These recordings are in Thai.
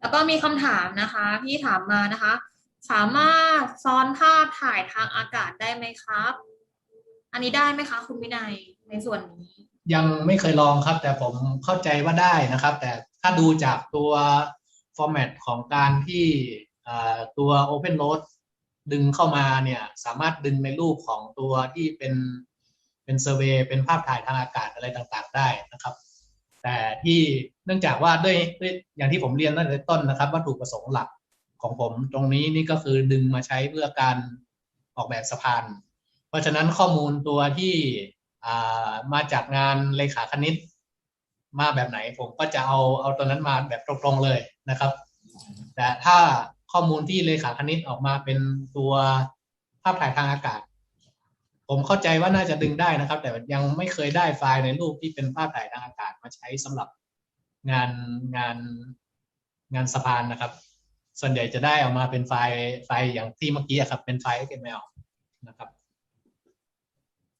แล้วก็มีคำถามนะคะที่ถามมานะคะ สามารถซ้อนภาพถ่ายทางอากาศได้ไหมครับ อันนี้ได้ไหมคะ คุณวินัยในส่วนนี้ ยังไม่เคยลองครับ แต่ผมเข้าใจว่าได้นะครับ แต่ถ้าดูจากตัวฟอร์แมตของการที่ตัว Open Load ดึงเข้ามาเนี่ยสามารถดึงในรูปของตัวที่เป็นเป็นเซอร์เวยเป็นภาพถ่ายทางอากาศอะไรต่างๆ ได้นะครับ แต่ที่เนื่องจากว่าด้วยด้วยอย่างที่ผมเรียนตั้งแต่ต้นนะครับวัตถุประสงค์หลักของผมตรงนี้นี่ก็คือดึงมาใช้เพื่อการออกแบบสะพาน เพราะฉะนั้นข้อมูลตัวที่มาจากงานเลขาคณิต มาแบบไหนผมก็จะเอาเอาตัวนั้นมาแบบตรงๆเลยนะครับ แต่ถ้าข้อมูลที่เลขาคณิตออกมาเป็นตัวภาพถ่ายทางอากาศ ผมเข้าใจว่าน่าจะดึงได้นะครับ แต่ยังไม่เคยได้ไฟล์ในรูปที่เป็นภาพถ่ายทางอากาศมาใช้สำหรับงานงานงานสะพานนะครับ ส่วนใหญ่จะได้ออกมาเป็นไฟล์ไฟล์อย่างที่เมื่อกี้อะครับ เป็นไฟล์ XML นะครับ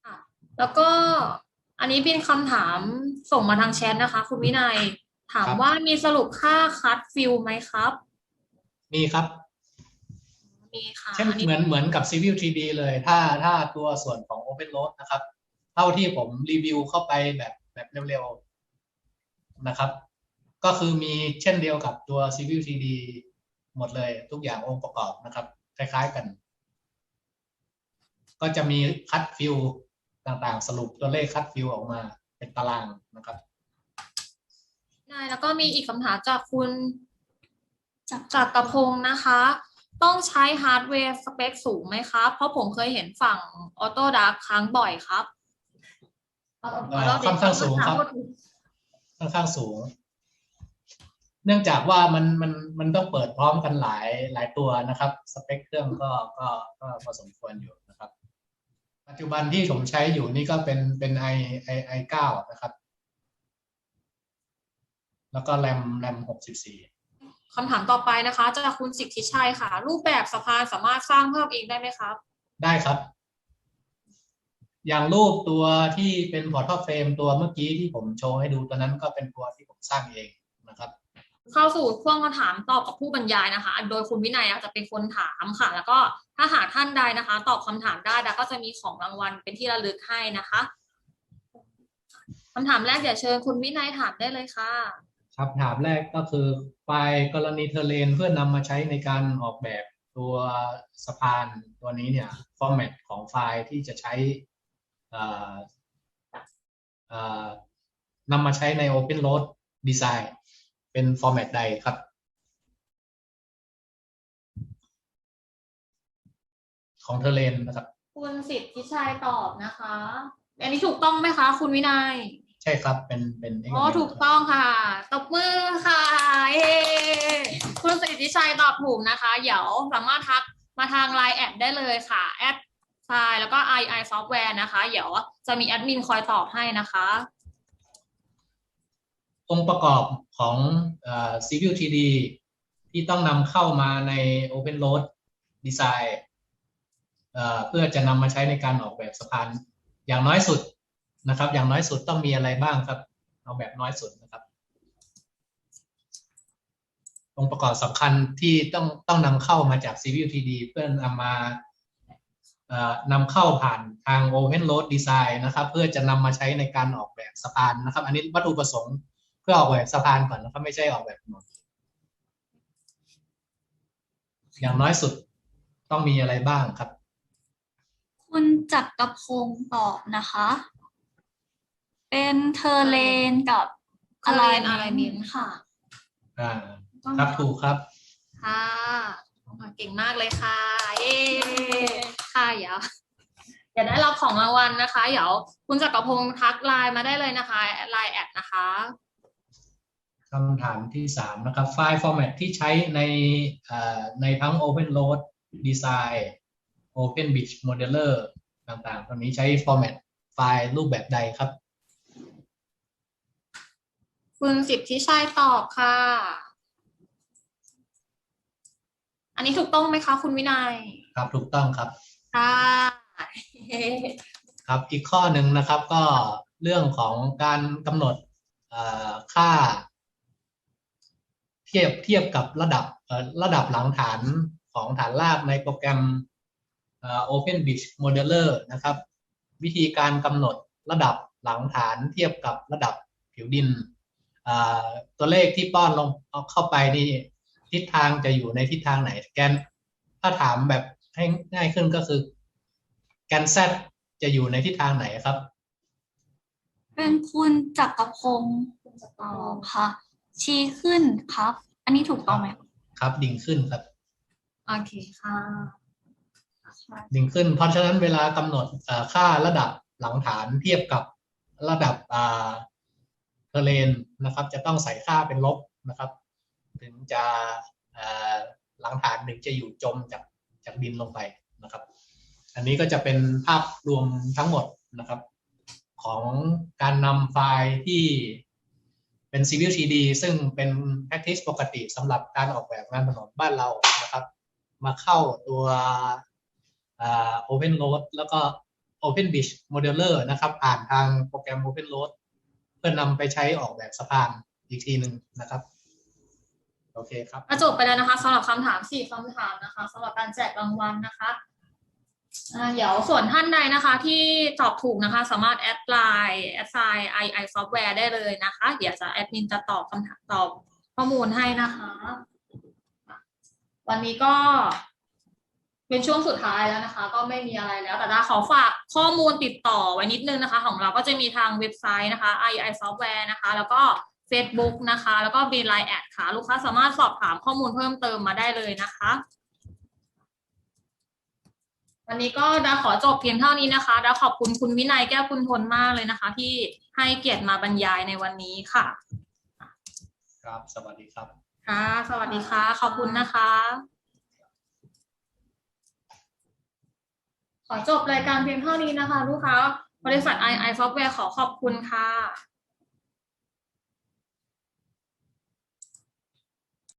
ค่ะแล้วก็อันนี้เป็นคำถามส่งมาทางแชทนะคะ คุณวินัยถามครับว่ามีสรุปค่าคัดฟิลไหมครับ มีครับ มีค่ะเช่นอันนี้เหมือนเหมือนกับ Civil 3D เลย ถ้าถ้าตัวส่วนของ Open Load นะครับ เท่าที่ผมรีวิวเข้าไปแบบแบบเร็วๆนะครับ ก็คือมีเช่นเดียวกับตัว Civil 3D หมดเลยทุกอย่างองค์ประกอบนะครับ คล้ายๆกัน ก็จะมีคัดฟิลต่างๆ สรุปตัวเลขคัดฟิลออกมาเป็นตารางนะครับได้แล้วก็มีอีกคำถามจากคุณจากจากกระพงศ์นะคะ ต้องใช้ฮาร์ดแวร์สเปคสูงไหมครับ เพราะผมเคยเห็นฝั่งออโต้ดาร์คค้างบ่อยครับเอ่อค่อนข้างสูงครับค่อนข้างสูง เนื่องจากว่ามันมันมันต้องเปิดพร้อมกันหลายหลายตัวนะครับ สเปคเครื่องก็ก็ก็พอสมควรอยู่นะครับ ปัจจุบันที่ผมใช้อยู่นี่ก็เป็นเป็นไอไอไอเก้านะครับ แล้วก็แรมแรมหกสิบสี่ คำถามต่อไปนะคะจากคุณสิทธิชัยค่ะ รูปแบบสะพานสามารถสร้างเพิ่มเองได้ไหมครับ ได้ครับ อย่างรูปตัวที่เป็นพอร์ทัลเฟรมตัวเมื่อกี้ที่ผมโชว์ให้ดูตัวนั้นก็เป็นตัวที่ผมสร้างเองนะครับ เข้าสู่ช่วงคำถามตอบกับผู้บรรยายนะคะ โดยคุณวินัยจะเป็นคนถามค่ะ แล้วก็ถ้าหากท่านใดนะคะ ตอบคำถามได้ดาก็จะมีของรางวัลเป็นที่ระลึกให้นะคะคำถามแรกเดี๋ยวเชิญคุณวินัยถามได้เลยค่ะ ครับถามแรกก็คือไฟล์กรณีเทเลนเพื่อนำมาใช้ในการออกแบบตัวสะพานตัวนี้เนี่ยฟอร์แมตของไฟล์ที่จะใช้นำมาใช้ใน Open Load Design เป็นฟอร์แมตใดครับ ของเทเลนนะครับ คุณสิทธิชัยตอบนะคะ อันนี้ถูกต้องไหมคะ คุณวินัย ใช่ครับเป็นเป็นอ๋อ XML ถูกต้องค่ะ ตบมือค่ะเย้คุณสิทธิชัยตอบถูกนะคะ เดี๋ยวสามารถทักมาทาง Line แอดได้เลยค่ะแอดไซน์แล้วก็ II Software นะคะ เดี๋ยวจะมีแอดมินคอยตอบให้นะคะ องค์ประกอบของเอ่อ Civil 3D ที่ต้องนำเข้ามาใน Open Load Design เอ่อเพื่อจะนำมาใช้ในการออกแบบสะพาน อย่างน้อยสุด นะครับ อย่างน้อยสุดต้องมีอะไรบ้างครับ เอาแบบน้อยสุดนะครับ องค์ประกอบสำคัญที่ต้องต้องนำเข้ามาจาก Civil 3D เพื่อนำมาเอ่อนำเข้าผ่านทาง Open Load Design นะครับ เพื่อจะนำมาใช้ในการออกแบบสะพานนะครับ อันนี้วัตถุประสงค์เพื่อออกแบบสะพานก่อนนะครับไม่ใช่ออกแบบถนนอย่างน้อยสุดต้องมีอะไรบ้างครับ คุณจักรพงศ์ตอบนะคะ เป็นเทอร์เลนกับอะไร Alignment อะไรมินค่ะอ่าครับถูกครับ ค่ะเก่งมากเลยค่ะ เย้ค่ะเดี๋ยวเดี๋ยวได้รับของรางวัลนะคะ เดี๋ยวคุณจักรพงศ์ทักไลน์มาได้เลยนะคะไลน์แอดนะคะ คำถามที่สามนะครับ ไฟล์ format ที่ใช้ในเอ่อในทั้ง Open Load Design Open Beach Modeler ต่างๆ ตอนนี้ใช้ format ไฟล์รูปแบบใดครับ คุณสิทธิชัยตอบค่ะ อันนี้ถูกต้องไหมคะคุณวินัย ครับถูกต้องครับ ค่ะครับอีกข้อหนึ่งนะครับก็เรื่องของการกำหนดเอ่อค่า เทียบเทียบกับระดับเอ่อระดับหลังฐานของฐานรากในโปรแกรมเอ่อ Open Beach Modeler นะครับ วิธีการกำหนดระดับหลังฐานเทียบกับระดับผิวดินอ่า ตัวเลขที่ป้อนลงเอาเข้าไปนี่ทิศทางจะอยู่ในทิศทางไหน แกนถ้าถามแบบให้ง่ายขึ้นก็คือ แกน Z จะอยู่ในทิศทางไหนครับ เป็นคุณจักรพงศ์ตอบค่ะ ชี้ขึ้นครับ อันนี้ถูกต้องไหมครับดิ่งขึ้นครับโอเคค่ะ ดิ่งขึ้น เพราะฉะนั้นเวลากำหนดเอ่อค่าระดับหลังฐานเทียบกับระดับอ่า เทเลนนะครับ จะต้องใส่ค่าเป็นลบนะครับ ถึงจะหลังฐานถึงจะอยู่จมจากจากดินลงไปนะครับ อันนี้ก็จะเป็นภาพรวมทั้งหมดนะครับ ของการนำไฟล์ที่เป็น Civil 3D ซึ่งเป็น practice ปกติสำหรับการออกแบบงานถนนบ้านเรานะครับ มาเข้าตัวอ่า Open Road แล้วก็ Open Beach Modeler นะครับ ผ่านทางโปรแกรม Open Road เพื่อนำไปใช้ออกแบบสะพานอีกทีหนึ่งนะครับโอเคครับจบไปแล้วนะคะสำหรับคำถามสี่คำถามนะคะสำหรับการแจกรางวัลนะคะเดี๋ยวส่วนท่านใดนะคะที่ตอบถูกนะคะ สามารถแอดไลน์แอดไซน์ i i software ได้เลยนะคะ เดี๋ยวจะแอดมินจะตอบคำถามตอบข้อมูลให้นะคะ วันนี้ก็ เป็นช่วงสุดท้ายแล้วนะคะ ก็ไม่มีอะไรแล้ว แต่ดาขอฝากข้อมูลติดต่อไว้นิดนึงนะคะ ของเราก็จะมีทางเว็บไซต์นะคะ i i software นะคะ แล้วก็ Facebook นะคะ แล้วก็มี Line แอดค่ะ ลูกค้าสามารถสอบถามข้อมูลเพิ่มเติมมาได้เลยนะคะวันนี้ก็ดาขอจบเพียงเท่านี้นะคะดาขอบคุณคุณวินัยแก้วคุณทนมากเลยนะคะ ที่ให้เกียรติมาบรรยายในวันนี้ค่ะ ครับ สวัสดีครับ ค่ะ สวัสดีค่ะ ขอบคุณนะคะ ขอจบรายการเพียงเท่านี้นะคะ ลูกค้า บริษัท i i Software ขอขอบคุณค่ะ